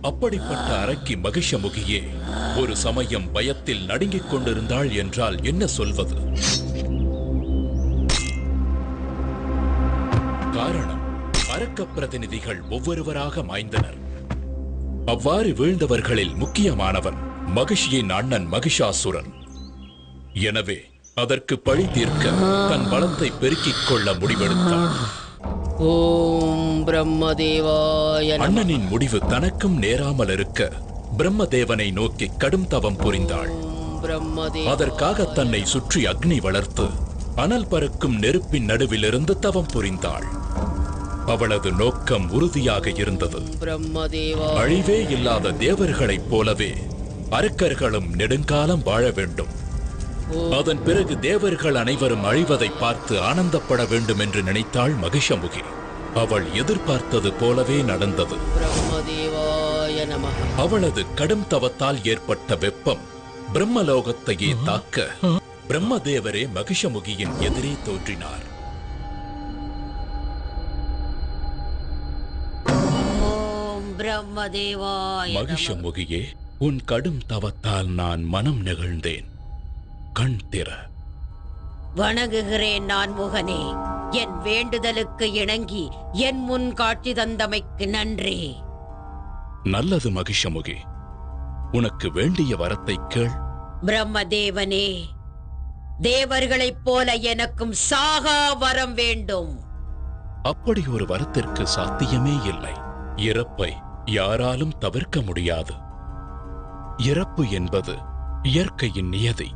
அப்படிப்பட்ட அரக்கி மகிஷமுகியே ஒரு சமயம் பயத்தில் நடுங்கிக் கொண்டிருந்தாள் என்றால் என்ன சொல்வது? காரணம் அரக்க பிரதிநிதிகள் ஒவ்வொருவராக மாய்ந்தனர். அவ்வாறு வீழ்ந்தவர்களில் முக்கியமானவன் மகிஷியின் அண்ணன் மகிஷாசுரன். எனவே அதற்கு பழி தீர்க்க தன் பலத்தை பெருக்கிக் கொள்ள முடிவெடுத்தான். ஓம் பிரம்மதேவாய அண்ணனின் முடிவு தனக்கும் நேராமல் இருக்க பிரம்மதேவனை நோக்கி கடும் தவம் புரிந்தாள். அதற்காக தன்னை சுற்றி அக்னி வளர்த்து அனல் பறக்கும் நெருப்பின் நடுவிலிருந்து தவம் புரிந்தாள். அவளது நோக்கம் உறுதியாக இருந்தது. பிரம்மதேவா அழிவே இல்லாத தேவர்களைப் போலவே அரக்கர்களும் நெடுங்காலம் வாழ வேண்டும். அதன் பிறகு தேவர்கள் அனைவரும் அழிவதை பார்த்து ஆனந்தப்பட வேண்டும் என்று நினைத்தாள் மகிஷமுகி. அவள் எதிர்பார்த்தது போலவே நடந்தது. அவளது கடும் தவத்தால் ஏற்பட்ட வெப்பம் பிரம்மலோகத்தையே தாக்க பிரம்மதேவரே மகிஷமுகியின் எதிரே தோன்றினார். ஓம் பிரம்மதேவாய நம மகிஷமுகியே உன் கடும் தவத்தால் நான் மனம் நெகிழ்ந்தேன். கண் திற. வணங்குகிறேன் நான் முகனே. என் வேண்டுதலுக்கு இணங்கி என் முன் காட்சி தந்தமைக்கு நன்றி. நல்லது மகிஷமுகி உனக்கு வேண்டிய வரத்தை கேள். பிரம்மதேவனே தேவர்களைப் போல எனக்கும் சாகா வரம் வேண்டும். அப்படி ஒரு வரத்திற்கு சாத்தியமே இல்லை. இறப்பை யாராலும் தவிர்க்க முடியாது. இறப்பு என்பது இயற்கையின் நியதி.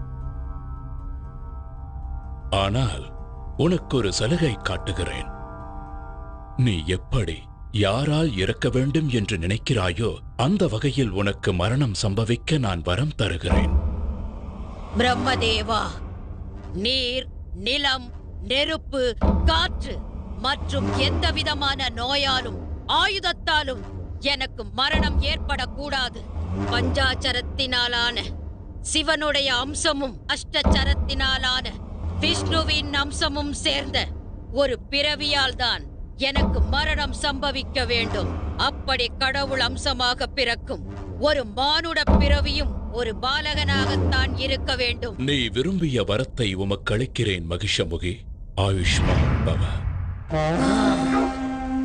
ஆனால் உனக்கு ஒரு சலுகை காட்டுகிறேன். நீ எப்படி யாரால் இறக்க வேண்டும் என்று நினைக்கிறாயோ அந்த வகையில் உனக்கு மரணம் சம்பவிக்க நான் வரம் தருகிறேன். பிரம்மதேவா நீர் நிலம் நெருப்பு காற்று மற்றும் எந்த விதமான நோயாலும் ஆயுதத்தாலும் எனக்கு மரணம் ஏற்படக்கூடாது. பஞ்சாச்சரத்தினாலான சிவனுடைய அம்சமும் அஷ்டச்சரத்தினாலான விஷ்ணுவின் அம்சமும் சேர்ந்த ஒரு பிறவியால் தான் எனக்கு மரணம் சம்பவிக்க வேண்டும். அப்படி கடவுள் அம்சமாக பிறக்கும் ஒரு மானுட பிறவியும் ஒரு பாலகனாகத்தான் இருக்க வேண்டும். நீ விரும்பிய வரத்தை உமக்களிக்கிறேன் மகிஷமுகி. ஆயுஷ்மான் பவ.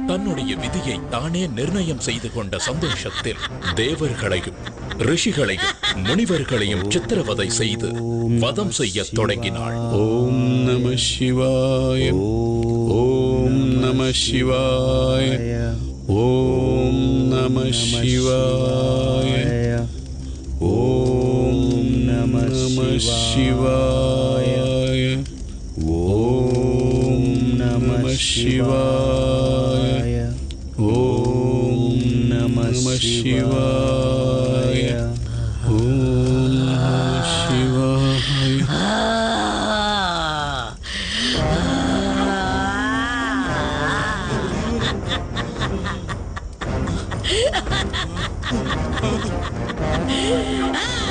தன்னுடைய விதியை தானே நிர்ணயம் செய்து கொண்ட சந்தோஷத்தில் தேவர்களையும் ரிஷிகளையும் முனிவர்களையும் சித்திரவதை செய்து வதம் செய்ய தொடங்கினாள். ஓம் நம சிவாய ஓம் நம சிவாய ஓம் நம சிவாய ஓம் நம சிவாய ஓம் நம சிவாய. Shivaya. Om Shivaya.